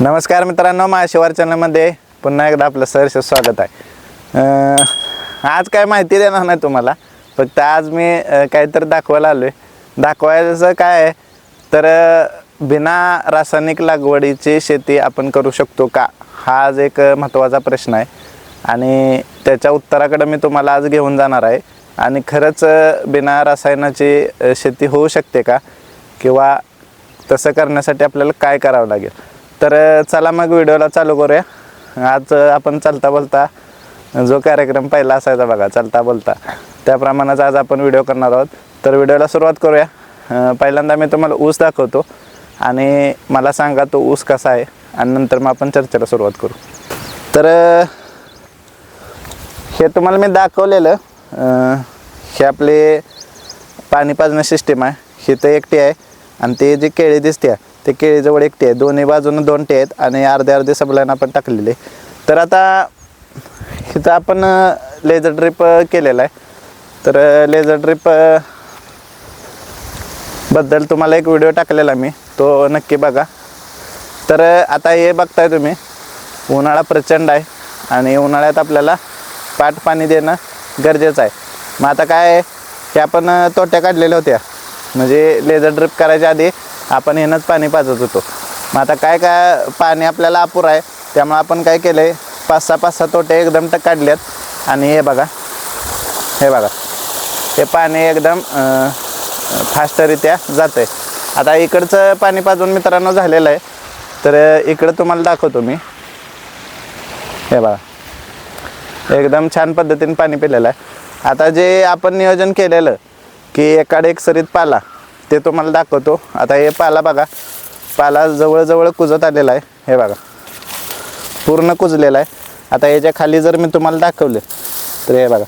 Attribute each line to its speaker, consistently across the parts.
Speaker 1: नमस्कार मित्रांनो महाशिवार चॅनलमध्ये पुन्हा एकदा आपलं सहर्ष स्वागत आहे. आज काय माहिती देणार नाही तुम्हाला फक्त आज मी काहीतरी दाखवायला आलो आहे दाखवायचं काय आहे तर बिना रासायनिक लागवडीची शेती आपण करू शकतो का? हा आज एक महत्त्वाचा प्रश्न आहे. आणि त्याच्या उत्तराकडे मी तुम्हाला आज घेऊन जाणार आहे. आणि खरंच बिना रसायनाची शेती होऊ शकते का? किंवा तसं करण्यासाठी आपल्याला काय करावं लागेल? तर चला मग व्हिडिओला चालू करूया. आज आपण चालता बोलता जो कार्यक्रम पहिला असायचा बघा चालता बोलता. त्याप्रमाणेच आज आपण व्हिडिओ करणार आहोत. तर व्हिडिओला सुरुवात करूया. पहिल्यांदा मी तुम्हाला ऊस दाखवतो आणि मला सांगा तो ऊस कसा आहे आणि नंतर मग आपण चर्चेला सुरुवात करू. तर हे तुम्हाला मी दाखवलेलं हे आपले पाणी पाजणं सिस्टीम आहे. ही तर एकटी आहे आणि ते जी केळी दिसते ते केळीजवळ एकटे आहे दोन्ही बाजूनं दोन टे आहेत आणि अर्धे अर्धे सबलाईन आपण टाकलेले तर आता इथं आपण लेझर ड्रिप केलेला आहे. तर लेझर ड्रिपबद्दल तुम्हाला एक व्हिडिओ टाकलेला मी. तो नक्की बघा. तर आता हे बघताय तुम्ही. उन्हाळा प्रचंड आहे आणि उन्हाळ्यात आपल्याला पाट पाणी देणं गरजेचं आहे. मग आता काय हे आपण तोट्या काढलेल्या होत्या. म्हणजे लेझर ड्रिप करायच्या आधी आपण हेनंच पाणी पाजत होतो. मग आता काय काय पाणी आपल्याला अपुरं आहे त्यामुळे आपण काय केलं आहे पाच सहा पाच सहा तोटे एकदम टक काढल्यात आणि हे बघा हे बघा हे पाणी एकदम फास्टरित्या जातं आहे आता इकडचं पाणी पाजून मित्रांनो झालेलं आहे. तर इकडं तुम्हाला दाखवतो मी. हे बघा एकदम छान पद्धतीने पाणी पिलेलं आहे. आता जे आपण नियोजन केलेलं की एकाडे एक सरीत पाला ते तुम्हाला दाखवतो. आता हे पाला बघा. पाला जवळजवळ कुजत आलेला आहे. हे बघा. पूर्ण कुजलेला आहे. आता याच्या खाली जर मी तुम्हाला दाखवले तर हे बघा.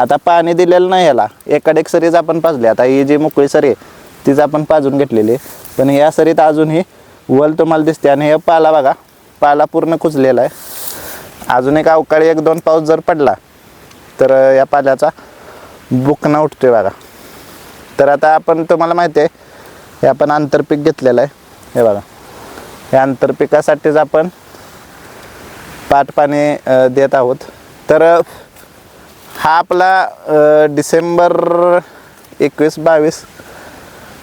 Speaker 1: आता पाणी दिलेलं नाही याला. एकाड एक सरीच आपण पाजली. आता ही जी मोकळी सरी आहे तीच आपण पाजून घेतलेली आहे. पण या सरीत अजूनही वल तुम्हाला दिसते. आणि हे पाला बघा. पाला पूर्ण कुजलेला आहे. अजून एक अवकाळी एक दोन पाऊस जर पडला तर या पाल्याचा बुकना उठतोय बघा. तर आता आपण तुम्हाला माहिती आहे हे आपण आंतरपीक घेतलेलं आहे. हे बघा. या आंतरपिकासाठीच आपण पाट पाणी देत आहोत. तर हा आपला डिसेंबर एकवीस बावीस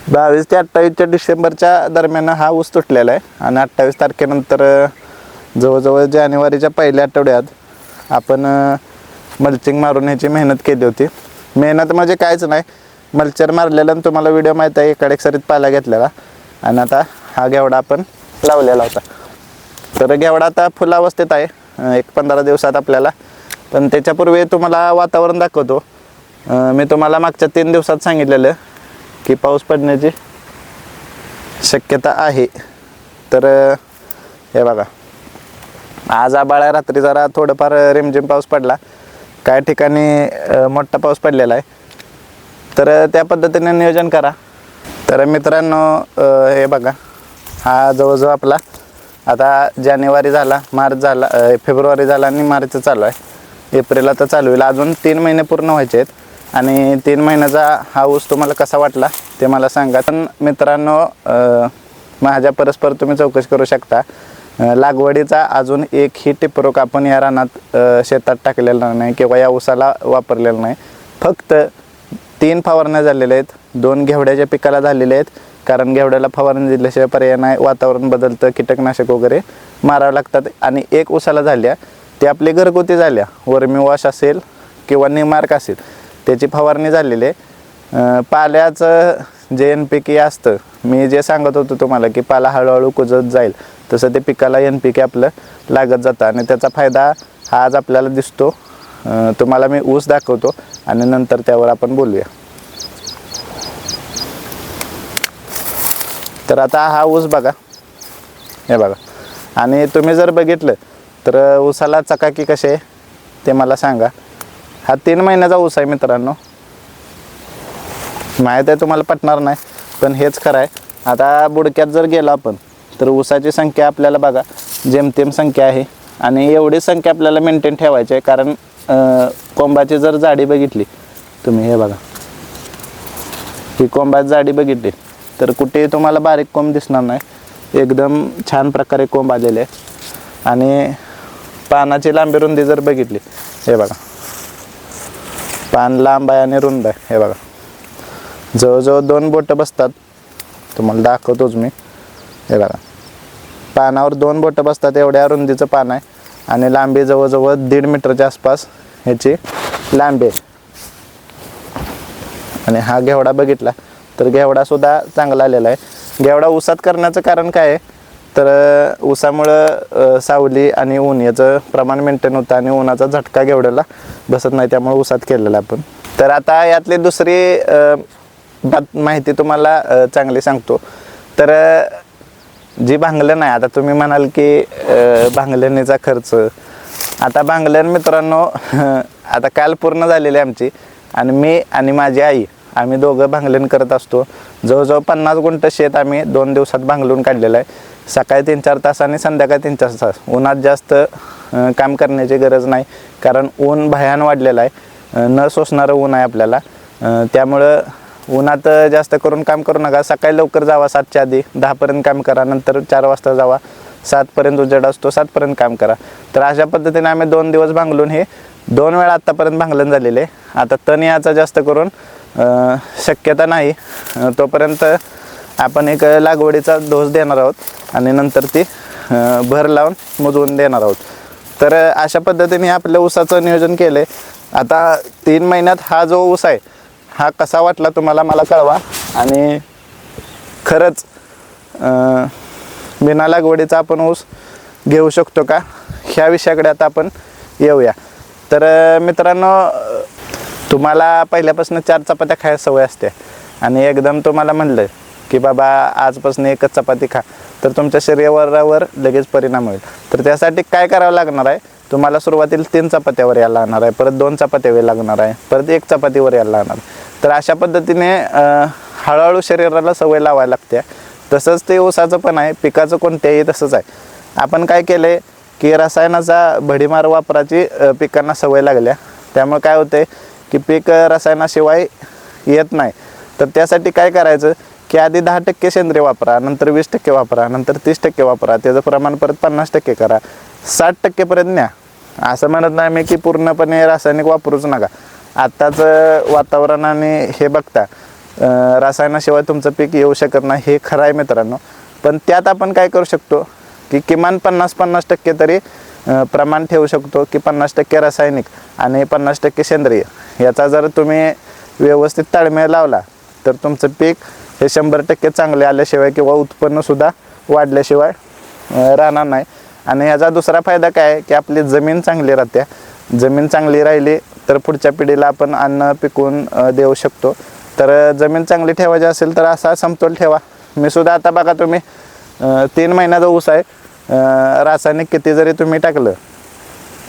Speaker 1: बावीस ते अठ्ठावीसच्या डिसेंबरच्या दरम्यान हा ऊस तुटलेला आहे. आणि अठ्ठावीस तारखेनंतर जवळजवळ जानेवारीच्या पहिल्या आठवड्यात आपण मल्चिंग मारून ह्याची मेहनत केली होती. मेहनत म्हणजे काहीच नाही. मल्चर मारलेलं आणि तुम्हाला व्हिडिओ माहीत आहे एकाड एक सरीत पाला घेतलेला. आणि आता हा घेवडा आपण लावलेला होता. तर घेवडा आता फुलावस्थेत आहे एक पंधरा दिवसात आपल्याला. पण त्याच्यापूर्वी तुम्हाला वातावरण दाखवतो. मी तुम्हाला मागच्या तीन दिवसात सांगितलेलं की पाऊस पडण्याची शक्यता आहे. तर हे बघा. आज आबाळ रात्री जरा थोडंफार रिमझिम पाऊस पडला. काही ठिकाणी मोठा पाऊस पडलेला आहे. तर त्या पद्धतीने नियोजन करा. तर मित्रांनो हे बघा. हा जवळजवळ आपला. आता जानेवारी झाला मार्च झाला फेब्रुवारी झाला आणि मार्च चालू आहे. एप्रिल आता चालू होईल. अजून तीन महिने पूर्ण व्हायचे आहेत. आणि तीन महिन्याचा हा ऊस तुम्हाला कसा वाटला ते मला सांगा. पण मित्रांनो माझ्या परस्पर तुम्ही चौकशी करू शकता. लागवडीचा अजून एक ही टिपरोक आपण या रानात शेतात टाकलेला नाही किंवा या ऊसाला वापरलेला नाही. फक्त तीन फवारण्या झालेल्या आहेत. दोन घेवड्याच्या पिकाला झालेल्या आहेत. कारण घेवड्याला फवारणी दिल्याशिवाय पर्याय नाही. वातावरण बदलतं कीटकनाशक वगैरे मारावं लागतात. आणि एक उसाला झाल्या. ते आपली घरगुती झाल्या. वर्मी वॉश असेल किंवा निमार्क असेल. त्याची फवारणी झालेली आहे. पाल्याचं जे एन पी के असतं मी जे सांगत होतो तुम्हाला की पाला हळूहळू कुजत जाईल. तसं ते पिकाला एन पी के आपलं लागत जातं. आणि त्याचा फायदा हा आज आपल्याला दिसतो. तुम्हाला मी ऊस दाखवतो आणि नंतर त्यावर आपण बोलूया. तर आता हा ऊस बघा. हे बघा. आणि तुम्ही जर बघितलं तर ऊसाला चकाकी कसे आहे ते मला सांगा. हा तीन महिन्याचा ऊस आहे मित्रांनो. माहीत आहे तुम्हाला पटणार नाही पण हेच खरं आहे. आता बुडक्यात जर गेलो आपण तर ऊसाची संख्या आपल्याला बघा जेमतेम संख्या आहे. आणि एवढी संख्या आपल्याला मेंटेन ठेवायची आहे कारण कोंबाची जर जाडी बघितली तुम्ही हे बघा. ही कोंबाची जाडी बघितली तर कुठेही तुम्हाला बारीक कोंब दिसणार नाही. एकदम छान प्रकारे कोंब आलेले आहे आणि पानाची लांबी रुंदी जर बघितली हे बघा. पान लांब आहे आणि रुंद आहे हे बघा. जवळजवळ दोन बोटं बसतात. तुम्हाला दाखवतोच मी. हे बघा. पानावर दोन बोटं बसतात एवढ्या रुंदीचं पान आहे. आणि लांबी जवळजवळ दीड मीटरच्या आसपास ह्याची लांबी आहे. आणि हा घेवडा बघितला तर घेवडासुद्धा चांगला आलेला आहे. घेवडा उसात करण्याचं कारण काय आहे? तर उसामुळं सावली आणि ऊन याचं प्रमाण मेंटेन होतं आणि उन्हाचा झटका घेवड्याला बसत नाही त्यामुळे उसात केलेला आपण. तर आता यातली दुसरी बात माहिती तुम्हाला चांगली सांगतो. तर जी भांगलन आहे आता तुम्ही म्हणाल की भांगलणीचा खर्च. आता भांगलन मित्रांनो आता काल पूर्ण झालेली आहे आमची. आणि मी आणि माझी आई आम्ही दोघं भांगलन करत असतो. जवळजवळ पन्नास गुंठ शेत आम्ही दोन दिवसात भांगलून काढलेलं आहे. सकाळी तीन चार तास आणि संध्याकाळी तीन चार तास. उन्हात जास्त काम करण्याची गरज नाही कारण ऊन भयान वाढलेलं आहे. न सोसणारं ऊन आहे आपल्याला. त्यामुळं उन्हात जास्त करून काम करू नका. सकाळी लवकर जावा सातच्या आधी. दहापर्यंत काम करा. नंतर चार वाजता जावा. सातपर्यंत उजेड असतो. सातपर्यंत काम करा. तर अशा पद्धतीने आम्ही दोन दिवस भांगलून हे दोन वेळा आत्तापर्यंत भांगलन झालेले. आता तण याचा जास्त करून शक्यता नाही. तोपर्यंत आपण एक लागवडीचा डोस देणार आहोत आणि नंतर ती भर लावून मोजवून देणार आहोत. तर अशा पद्धतीने आपल्या ऊसाचं नियोजन केलं आहे आता तीन महिन्यात हा जो ऊस आहे हा कसा वाटला तुम्हाला मला कळवा. आणि खरंच बिना लागवडीचा आपण ऊस घेऊ शकतो का? ह्या विषयाकडे आता आपण येऊया. तर मित्रांनो तुम्हाला पहिल्यापासून चार चपात्या खायला सवय असते. आणि एकदम तुम्हाला म्हणलं की बाबा आजपासून एकच चपाती खा. तर तुमच्या शरीरावर लगेच परिणाम होईल. तर त्यासाठी काय करावं लागणार आहे? तुम्हाला सुरुवातीला तीन चपात्यावर यायला लागणार आहे. परत दोन चपात्यावर लागणार आहे. परत एक चपातीवर यायला लागणार तर अशा पद्धतीने हळूहळू शरीराला सवय लावायला लागते. तसंच ते ऊसाचं पण आहे पिकाचं कोणत्याही तसंच आहे. आपण काय केलं आहे की रसायनाचा भडीमार वापराची पिकांना सवय लागल्या. त्यामुळे काय होते की पीक रसायनाशिवाय येत नाही. तर त्यासाठी काय करायचं की आधी दहा टक्के सेंद्रिय वापरा नंतर वीस टक्के वापरा नंतर तीस टक्के वापरा त्याचं प्रमाण परत पन्नास टक्के करा साठ टक्केपर्यंत न्या. असं म्हणत नाही मी की पूर्णपणे रासायनिक वापरूच नका. आत्ताच वातावरण आणि हे बघता रसायनाशिवाय तुमचं पीक येऊ शकत नाही हे खरं आहे मित्रांनो. पण त्यात आपण काय करू शकतो की किमान पन्नास पन्नास टक्के तरी प्रमाण ठेवू शकतो की पन्नास टक्के रासायनिक आणि पन्नास टक्के सेंद्रिय. याचा जर तुम्ही व्यवस्थित ताळमेळ लावला तर तुमचं पीक हे शंभर टक्के चांगले आल्याशिवाय किंवा उत्पन्नसुद्धा वाढल्याशिवाय राहणार नाही. आणि याचा दुसरा फायदा काय आहे की आपली जमीन चांगली राहते. जमीन चांगली राहिली तर पुढच्या पिढीला आपण अन्न पिकवून देऊ शकतो. तर जमीन चांगली ठेवायची असेल तर असा समतोल ठेवा. मी सुद्धा आता बघा तुम्ही तीन महिन्याचा ऊस आहे. रासायनिक किती जरी तुम्ही टाकलं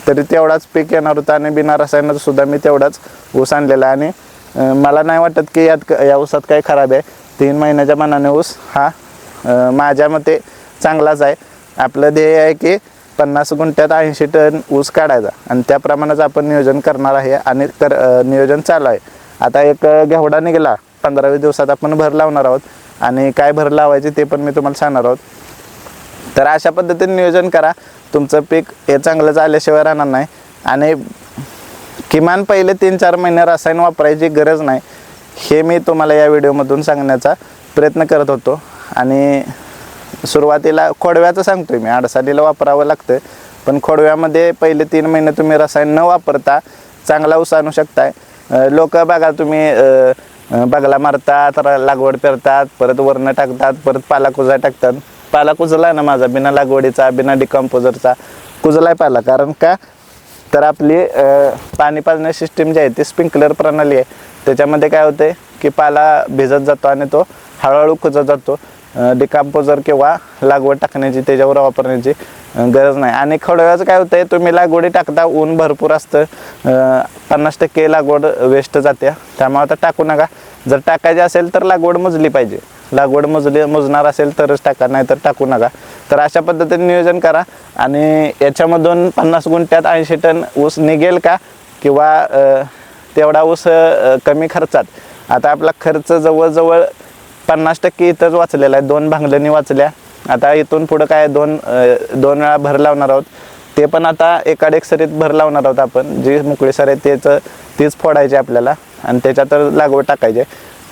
Speaker 1: तरी तेवढाच पीक येणार होतं आणि बिना रसायनाचं सुद्धा मी तेवढाच ऊस आणलेला आहे. आणि मला नाही वाटत की यात क- या ऊसात काही खराब आहे. तीन महिन्याच्या मनाने ऊस हा माझ्या मते चांगलाच आहे. आपलं ध्येय आहे की पन्नास गुंठ्यात ऐंशी टन ऊस काढायचा. आणि त्याप्रमाणेच आपण नियोजन करणार आहे आणि कर नियोजन चालू आहे. आता एक घेवडा निघाला. पंधरावी दिवसात आपण भर लावणार आहोत. आणि काय भर लावायचे ते पण मी तुम्हाला सांगणार आहोत. तर अशा पद्धतीने नियोजन करा. तुमचं पीक हे चांगलं झाल्याशिवाय राहणार नाही. आणि किमान पहिले तीन चार महिने रसायन वापरायची गरज नाही. हे मी तुम्हाला या व्हिडिओमधून सांगण्याचा प्रयत्न करत होतो. आणि सुरुवातीला खोडव्याचं सांगतोय मी अडसालीला वापरावं लागतं. पण खोडव्यामध्ये पहिले तीन महिने तुम्ही रसायन न वापरता चांगला ऊस आणू शकताय. लोक बघा तुम्ही बगला मारतात र- लागवड पेरतात परत वरणं टाकतात परत पाला कुजा टाकतात. पाला कुजला आहे ना माझा बिना लागवडीचा बिना डिकम्पोजरचा कुजलाय पाला. कारण का? तर आपली पाणी पाजण्या सिस्टीम जी आहे ती स्प्रिंकलर प्रणाली आहे. त्याच्यामध्ये काय होते की पाला भिजत जातो आणि तो हळूहळू कुजत जातो. डिकाम्पोजर किंवा लागवड टाकण्याची त्याच्यावर वापरण्याची गरज नाही. आणि खडव्याचं काय होतंय तुम्ही लागवडी टाकता ऊन भरपूर असतं पन्नास टक्के लागवड वेस्ट जाते. त्यामुळे आता टाकू नका. जर टाकायची असेल तर लागवड मोजली पाहिजे. लागवड मोजली मोजणार असेल तरच टाका नाही तर टाकू नका. तर अशा पद्धतीने नियोजन करा. आणि याच्यामधून पन्नास गुंठ्यात ऐंशी टन ऊस निघेल का? किंवा तेवढा ऊस कमी खर्चात. आता आपला खर्च जवळजवळ पन्नास टक्के इथंच वाचलेलं आहे. दोन भांगलणी वाचल्या. आता इथून पुढं काय दोन दोन वेळा भर लावणार आहोत. ते पण आता एकाड एक सरीत भर लावणार आहोत आपण. जी मोकळी सर आहे तेच तीच फोडायची आपल्याला. आणि त्याच्यातच लागवड टाकायची.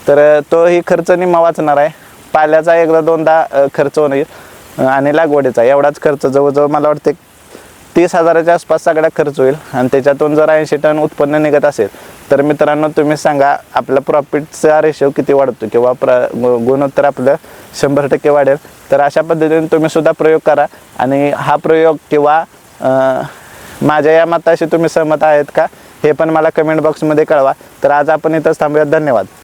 Speaker 1: तर तोही खर्च निम्मा वाचणार आहे. पाल्याचा एकदा दोनदा खर्च होईल आणि लागवडीचा एवढाच खर्च. जवळजवळ मला वाटते तीस हजाराच्या आसपास सगळा खर्च होईल आणि त्याच्यातून जर ऐंशी टन उत्पन्न निघत असेल तर मित्रांनो तुम्ही सांगा आपला प्रॉफिटचा रेशो किती वाढतो किंवा प्र गुणोत्तर आपलं शंभर टक्के वाढेल. तर अशा पद्धतीने तुम्ही सुद्धा प्रयोग करा आणि हा प्रयोग किंवा माझ्या या मताशी तुम्ही सहमत आहेत का हे पण मला कमेंट बॉक्समध्ये कळवा. तर आज आपण इथंच थांबूयात. धन्यवाद.